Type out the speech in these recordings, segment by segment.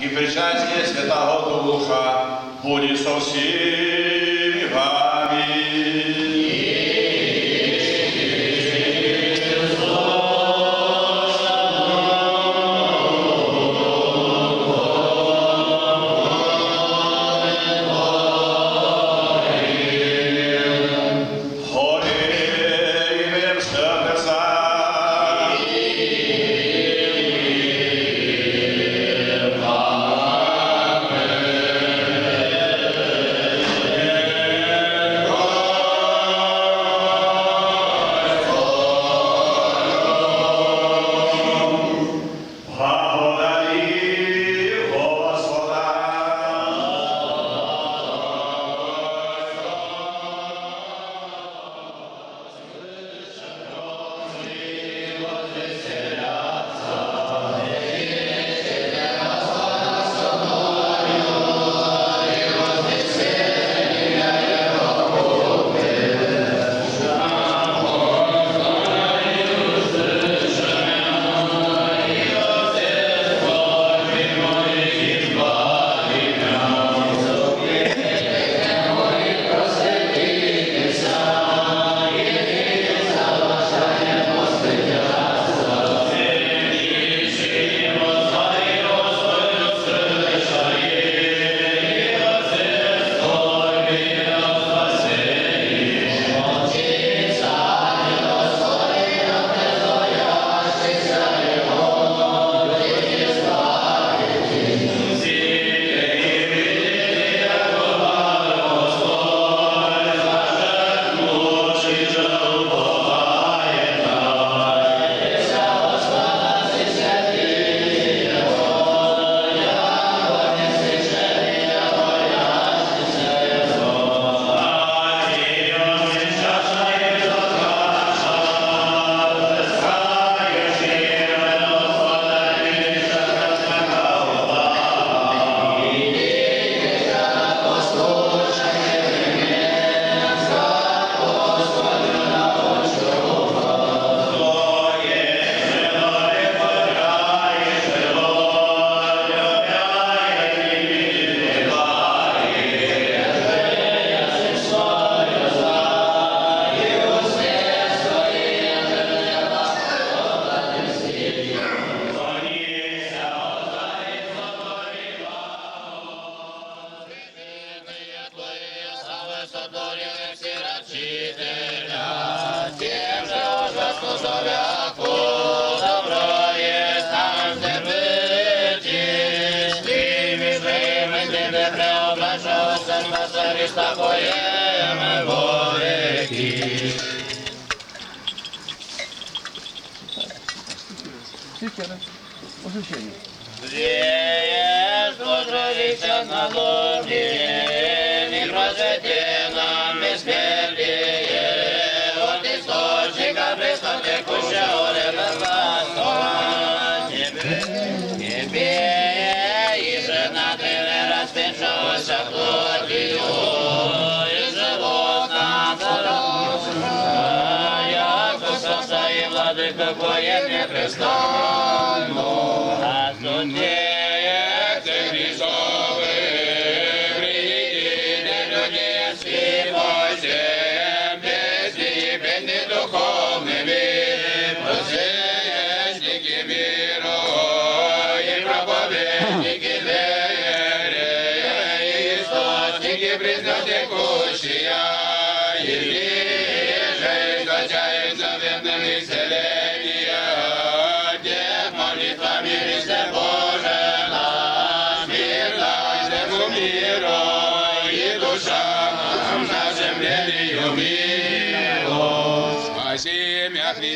і причастя Святого Духа, буде со всіми Здесь поздравися на ложі, і просвіти нам безсмертіє, от істочника Христа владыка воен непрестанно, а судье Христовы, приедите люди всем, безлибенны духовными, посвящники миру и проповедники веры, и источники преснотекущие, и лишь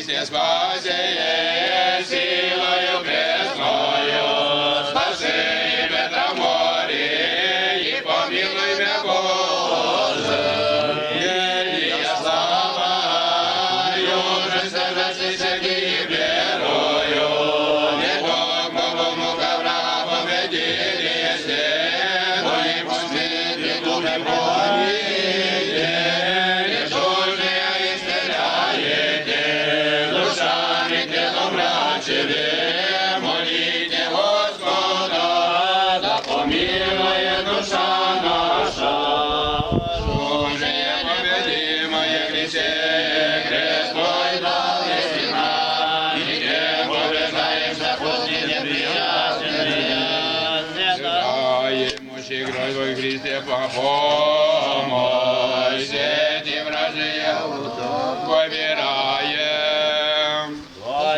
Спаси меня, Христе, спаси, силою крестною,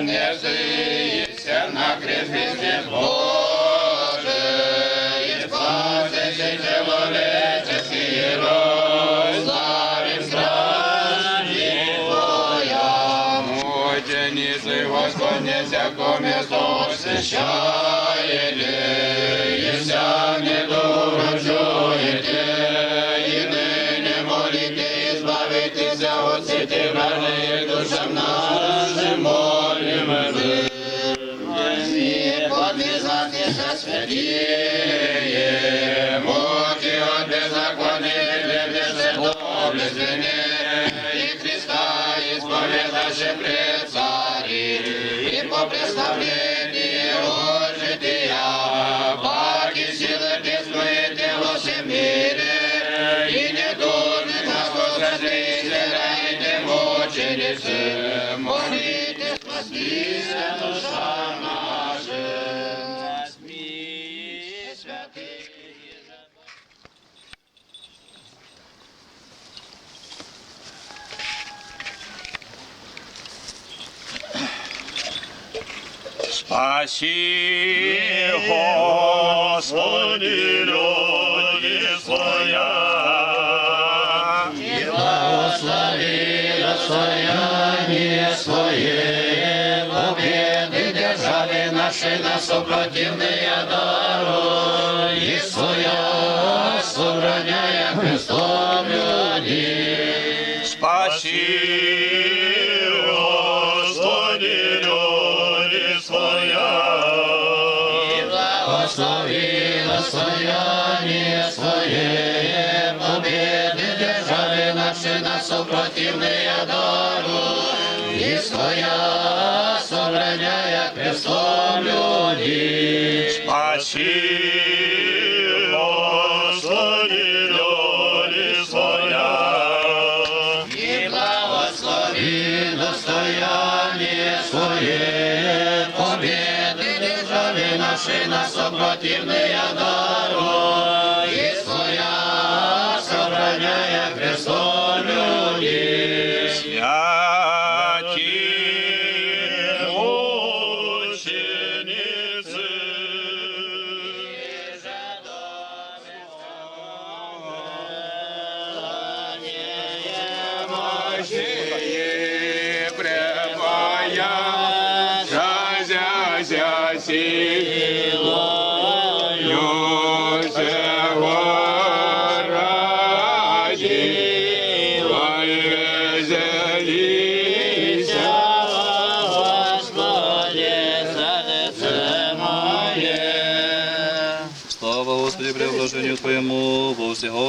Понесли на крест Христе Божий, и спасайся человеческий герой, славим страсти Твоя. Мученицы Господне всяко место освящаете, и вся недуга чуете, и ныне молите, избавитесь от сети вражьей душам нашим Подвязаться святее, муки де все доблестные, Спаси, Господи, люди своя. И благослови достояние свое, победы держави наши на супротивные дару, и своя достояние свое, победы держави наши на супротивные дару, и своя сохраняя Христом людей. Спаси, Господи, люди своя. И благослови достояние свое, победы держави наши на супротивные дару,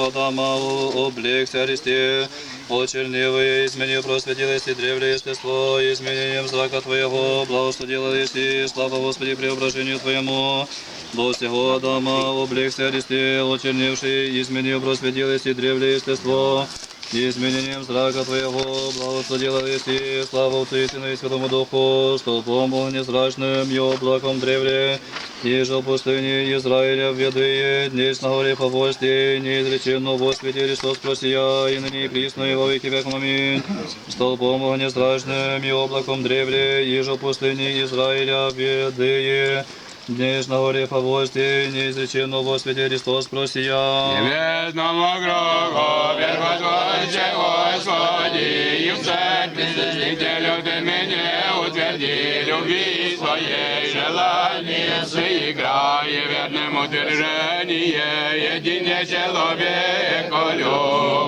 во дома облегся Христе, очернивый, изменил, просветилось и древле естество, изменением злака Твоего, благословилось и слава Господи, преображению Твоему, до всего дома облегся Христе, очернивший, изменил просветилось и древле естество, изменением зрака Твоего, благословилось и слава Отцу и Сыну и Святому Духу, столпом огнезрачным и облаком древле, и же в пустыне Израиля ведые, днесь на горе по власти, неизреченно во свете Христос просия, и ныне и присно и во веки веком аминь. Столпом огнезрачным и облаком древле, и же в пустыне Израиля ведые, днесь на горе по власти, неизреченно во свете Христос просия. Небесному кругу, верхотворче Господи, и в церкви заждителю Ты меня утверди, любви своей желание сыграй, верным утверждение, едине человеку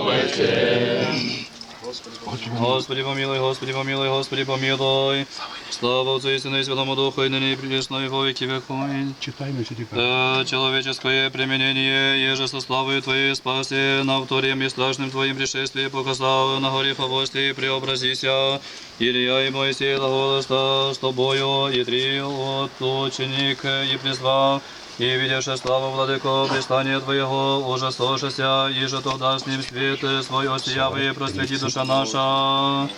любящий. Господи помилуй, Господи помилуй, Господи помилуй. Слава Отцу и Сыну и Святому Духу, и ныне и присно и во веки веков. Аминь. Да, человеческое применение, еже со славою Твоей спаси, на вторем и страшным Твоим пришествии показал на горе Фавости преобразися. Илья и Моисей глаголоста с Тобою, и три от ученик и призвал, и видевши славу владыко пристания Твоего, ужасошися, и же тогда с ним свет свой осияв и просвети душа наша.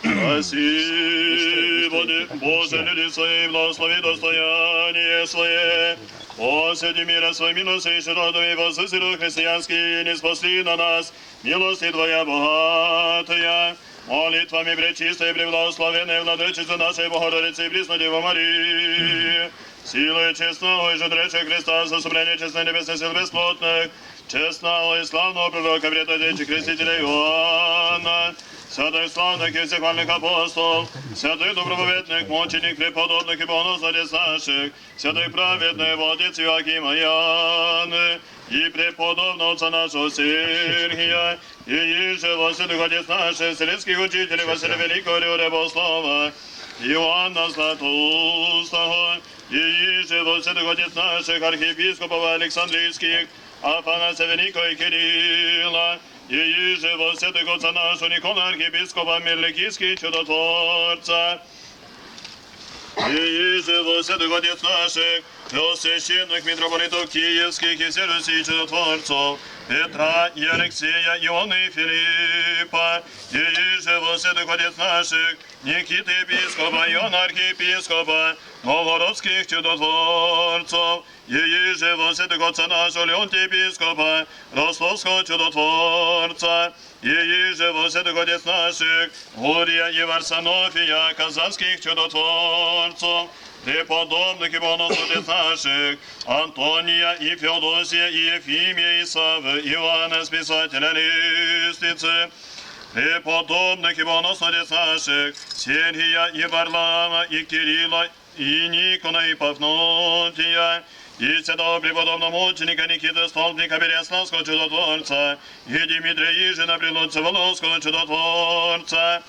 Спаси, Боже, люди свои, благослови достояние свое, О, святі міра свої мінуси і широтові, во силу християнський, не спасли на нас, милости Твоя богатая. Молитвами пречистой, преблагословенной владычицы нашей Богородицы и Преснодеву Марии. Силой честного и жудреча Христа, заступление честной небесной сил бесплотных, честного и славного пророка, предотечи крестителя Иоанна, святых славных и всех вольных апостол, святых доброповедных, мученик, преподобных и богоносных наших, святых праведных, владец Иоакима Яны, и преподобного отца нашего Сергия, и еже Василий Отец наших, вселенских учителей Василия Великого Риоре Богослова, Иоанна Златоустого, Її жило святого дід наших архієпіскопів Александрийских, Афанася Великого і Кирила, її жило святого отца нашого Нікола архієпіскопа Мірликівський чудотворця, її жило святого дід наших, Преосвященных митрополитов Киевских и всех Руси чудотворцов, Петра и Алексея, Ионы и Филиппа, и еже Василий Отец наших, Никиты епископа, Иоанна архиепископа, Новгородских чудотворцев, и еже Василий Отца нашего, Леонтия епископа, Ростовского чудотворца, и еже Василий Отец наших, Гурия и Варсонофия, казанских чудотворцев, ти подобники богоносити наших, Антонія і Феодосія, і Ефімія, і Сави, Івана, списателя листиці, ти подобники богоносити наших, Сергия и Варлама, и Кирилла, и Никона, и Пафнутія, и святого преподобного мученика Никиты Столбника Береславского чудотворца, и Дмитрия Ижина Прилуца Волосского чудотворца,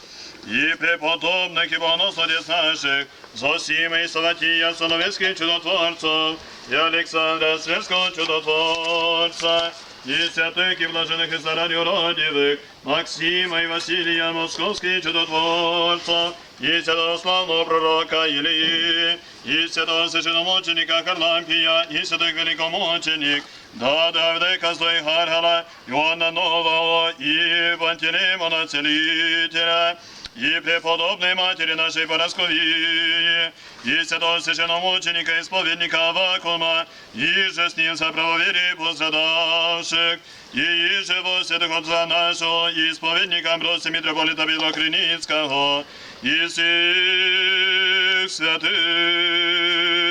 и преподобных и бонусов наших, Зосима и Салатия Сановецких чудотворцев, и Александра Сверского чудотворца, и святых и блаженных и заранее уродивых, Максима и Василия Московских чудотворцев, и святого славного пророка Илии, и святого священномученика Харлампия, и святых великомученик, да Давидека Зои Хархала, Иоанна Нового, и Пантелеймона Целителя, и преподобной матери нашей Поросковии, и святого священномученика исповедника Авакума, и же с ним за правоверие пострадавших, и же во святых отца нашего, и исповедника Амброса митрополита Белокриницкого, и всех святых,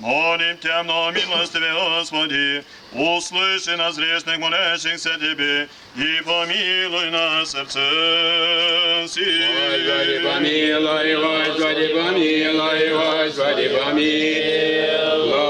Молим Тебя, но милостивый Господи, услыши нас грешных, молящихся Тебе, и помилуй нас сердцем Господи, сим. помилуй, Господи, помилуй, Господи, помилуй, Господи,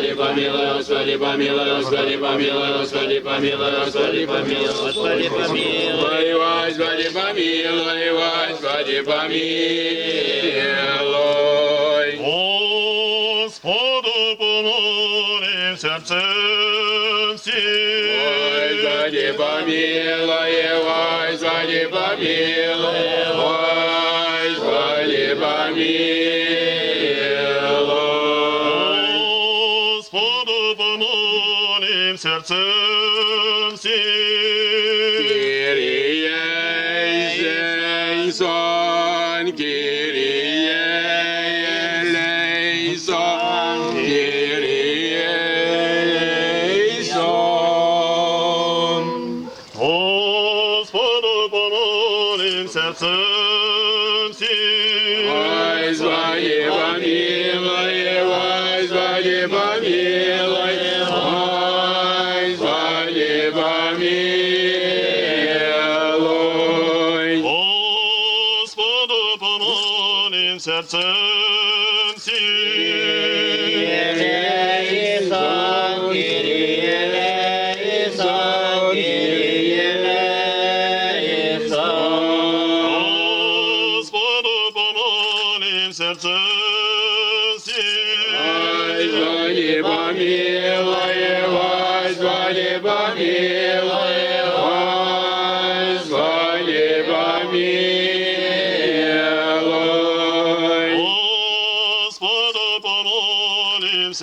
помилуй, Господи, помилуй, Господи, помилуй, Господи, помилуй, Господи, помилуй, Господи, помилуй. Господи, помилуй, Господи, помилуй. Господу помолим сердцем сим. Господи, помилуй, Господи, помилуй, Господи, помилуй. неба милой. Господу помолимся, церковь. Помолим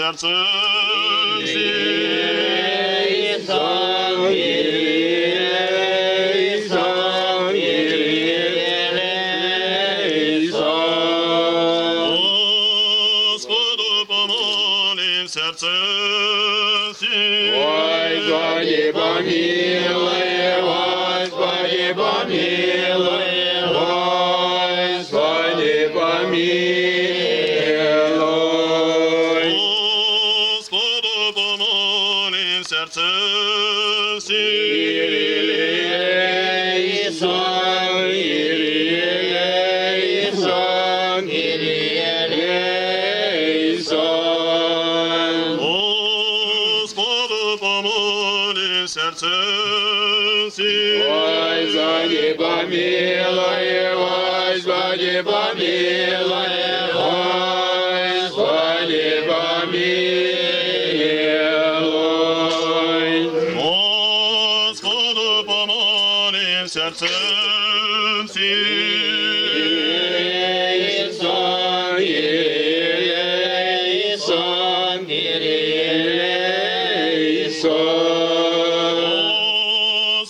Исон, Исон. Господу помолим сердцем всім. Господи, помилуй,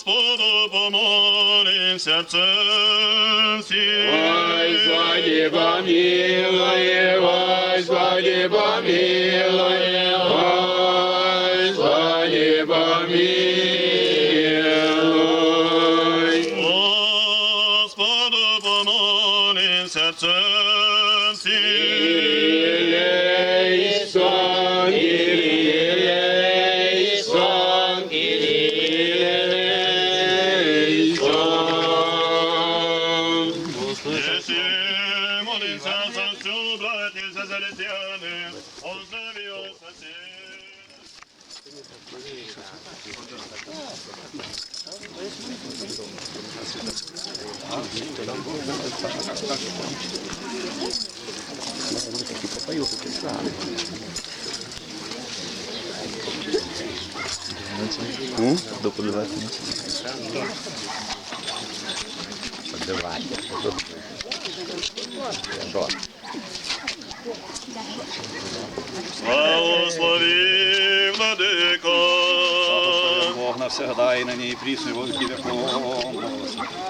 Господу помолим сердцем всім. Господи, помилуй, Господи, помилуй, Hum? Dopo due volte. Due volte. Due volte. Благослови, владыко. Бог навсегда и на ней присно, во веки веков.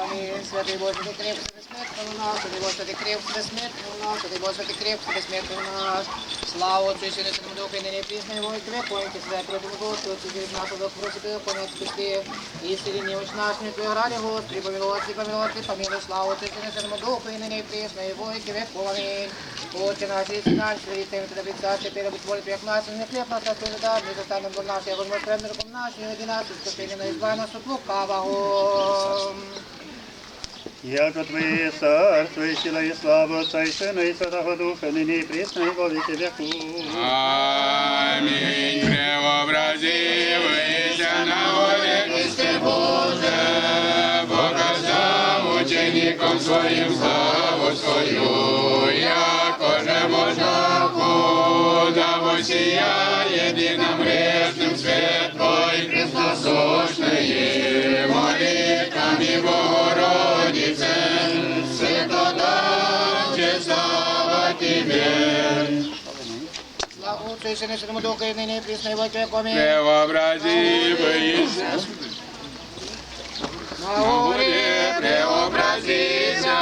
Амінь. Святий Боже, ти крепко безсмертний у нас, святий Боже, ти крепко безсмертний у нас, святий Боже, ти крепко безсмертний у нас. Слава Отцю і Сину, Святому Духу, і нині прісно, і во віки веков, і святий Боже, Господи, Отцю від нашого Духу, проси тебе, понять спусти, і силі немощ наш, не твоє раді, Господи, помилуй, Господи, помилуй, Господи, помилуй, слава Отцю і Сину, Святому Духу, і нині прісно, і во віки веков, амінь. Отче наш, і наш, святий Тебе, Тебе прицать, тепер будь воля нас, і не хліб наш, а Твій дар, не застанем до нас, я возьму премний руком наш, і один нас, і спасіння на ізбай нас от лукавого. Яко Твоє царство і сила і слава Отця і Сина і Святого Духа, нині і присно і во віки веку. Аминь. Преобразивайся на воле Христе Боже, показав ученикам своїм славу свою, яко же можна куда восія єдиним грешним Преобразивайся, На горі преобразися,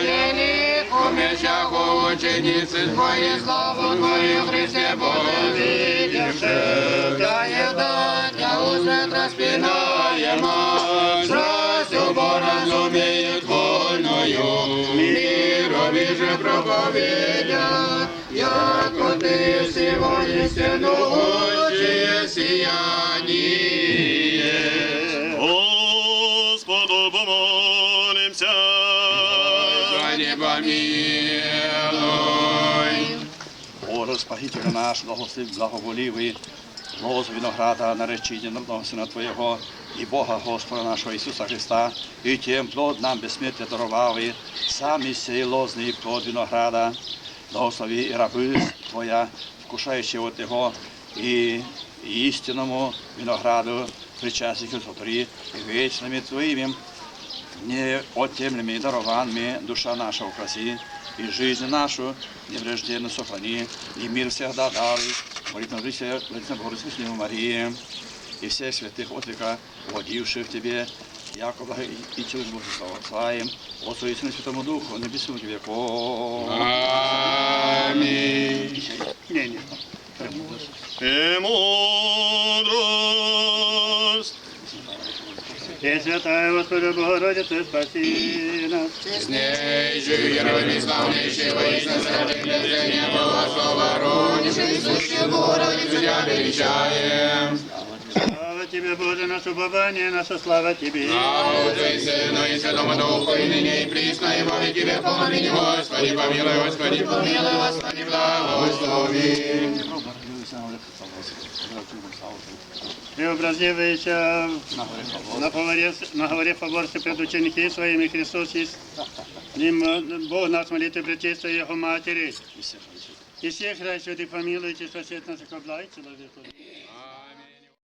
велику мечаху ученицы славу Твою, Христе Боже, я распинаема, страстью поразумеют вольною, мирови же проповедят, яко Ты всего истину учи сияние. Господу помолимся. Господи, помилуй. Боже, Спасителю наш, благослов, благоволивий, лозу винограда, наречитель народного Сина Твоего, и Бога Господа нашего Иисуса Христа, и тем плод нам бессмертие даровал, и сами сей лозный плод винограда, благослови и рабы Твоя, вкушающие от Его, и истинному винограду причастных Христотори, и вечными Твоими неотъемлемыми дарованными душа наша украси, и жизнь нашу неврежденно сохрани, и мир всегда даруй, молитва Богородицы Марии, и всех святых от века, угодивших Тебе, Якова и, и через Божества Отца им, Отцу и Сыну Святому Духу, на бессмертных веков. Амінь. Не, не, И мудрость. И святая Господи Богородица, спаси нас. Чеснейший, героями славнейший, воистину святых блажения Бога, слава родивший, сущий Богородицу, Тебя величаем. Слава Тебе, Боже, наше упование, наша слава Тебе. Слава Отцу и Сыну и Святому Духу, и ныне и присно, и во веки веков. Аминь. Господи, помилуй, Господи, помилуй, Господи, благослови. Преобразивайся на горе, на горе Фаворсе пред ученики своими Христос есть. Ним э, Бог нас молитвы пречистая Его Матери. И всех рай святых помилуйте, спасет нас, и облай человеку.